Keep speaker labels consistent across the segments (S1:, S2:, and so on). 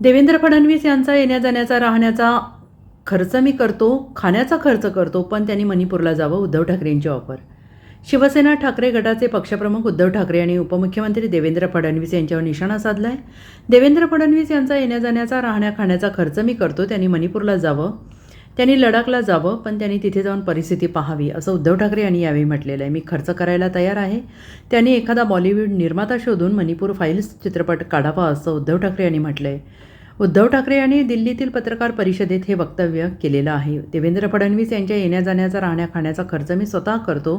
S1: देवेंद्र फडणवीस यांचा येण्या जाण्याचा राहण्याचा खर्च मी करतो खाण्याचा खर्च करतो पण त्यांनी मणिपूरला जावं उद्धव ठाकरेंची ऑफर शिवसेना ठाकरे गटाचे पक्षप्रमुख उद्धव ठाकरे आणि उपमुख्यमंत्री देवेंद्र फडणवीस यांच्यावर निशाणा साधला आहे देवेंद्र फडणवीस यांचा येण्या जाण्याचा राहण्या खाण्याचा खर्च मी करतो त्यांनी मणिपूरला जावं त्यांनी लडाखला जावं पण त्यांनी तिथे जाऊन परिस्थिती पाहावी असं उद्धव ठाकरे यांनी यावेळी म्हटलेलं आहे. मी खर्च करायला तयार आहे. त्यांनी एखादा बॉलिवूड निर्माता शोधून मणिपूर फाईल्स चित्रपट काढावा असं उद्धव ठाकरे यांनी म्हटलं आहे उद्धव ठाकरे यांनी दिल्लीतील पत्रकार परिषदेत हे वक्तव्य केलेलं आहे. देवेंद्र फडणवीस यांच्या येण्या जाण्याचा राहण्या खाण्याचा खर्च मी स्वतः करतो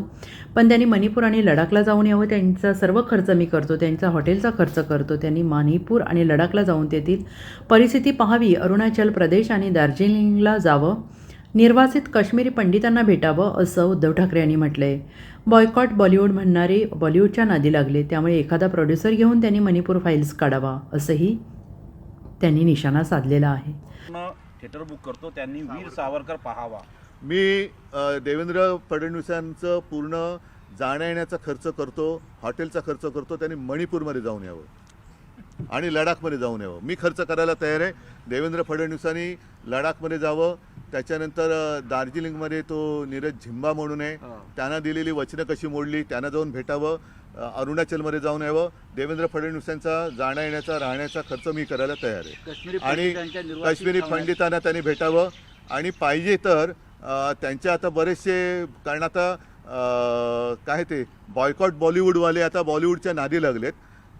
S1: पण त्यांनी मणिपूर आणि लडाखला जाऊन यावं त्यांचा सर्व खर्च मी करतो त्यांचा हॉटेलचा खर्च करतो त्यांनी मणिपूर आणि लडाखला जाऊन तेथील परिस्थिती पाहावी अरुणाचल प्रदेश आणि दार्जिलिंगला जावं निर्वासित काश्मीरी पंडितांना भेटावं असं उद्धव ठाकरे यांनी म्हटलं आहे बॉयकॉट बॉलिवूड म्हणणारे बॉलिवूडच्या नादी लागले त्यामुळे एखादा प्रोड्युसर घेऊन त्यांनी मणिपूर फाईल्स काढावा असंही त्यांनी निशाणा साधलेला आहे.
S2: पूर्ण थिएटर बुक करतो त्यांनी वीर सावरकर पाहावा.
S3: मी देवेंद्र फडणवीसांचं पूर्ण जाण्या येण्याचा खर्च करतो हॉटेलचा खर्च करतो त्यांनी मणिपूरमध्ये जाऊन यावं. आणि लडाखमध्ये जाऊन यावं. मी खर्च करायला तयार आहे. देवेंद्र फडणवीसांनी लडाखमध्ये जावं. त्याच्यानंतर दार्जिलिंगमध्ये तो नीरज झिंबा म्हणून आहे. त्यांना दिलेली वचनं कशी मोडली त्यांना जाऊन भेटावं अरुणाचलमध्ये जाऊन यावं देवेंद्र फडणवीसांचा जाण्या येण्याचा राहण्याचा खर्च मी करायला तयार आहे. आणि काश्मीरी पंडितांना त्यांनी भेटावं. आणि पाहिजे तर त्यांच्या आता बरेचसे कारण आता काय ते बॉयकॉट बॉलिवूडवाले आता बॉलिवूडच्या नादी लागलेत.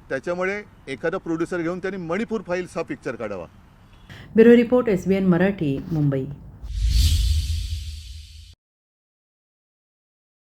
S3: त्याच्यामुळे एखादा प्रोड्युसर घेऊन त्यांनी मणिपूर फाईल्स हा पिक्चर काढावा.
S1: Bureau report S B N Marathi Mumbai.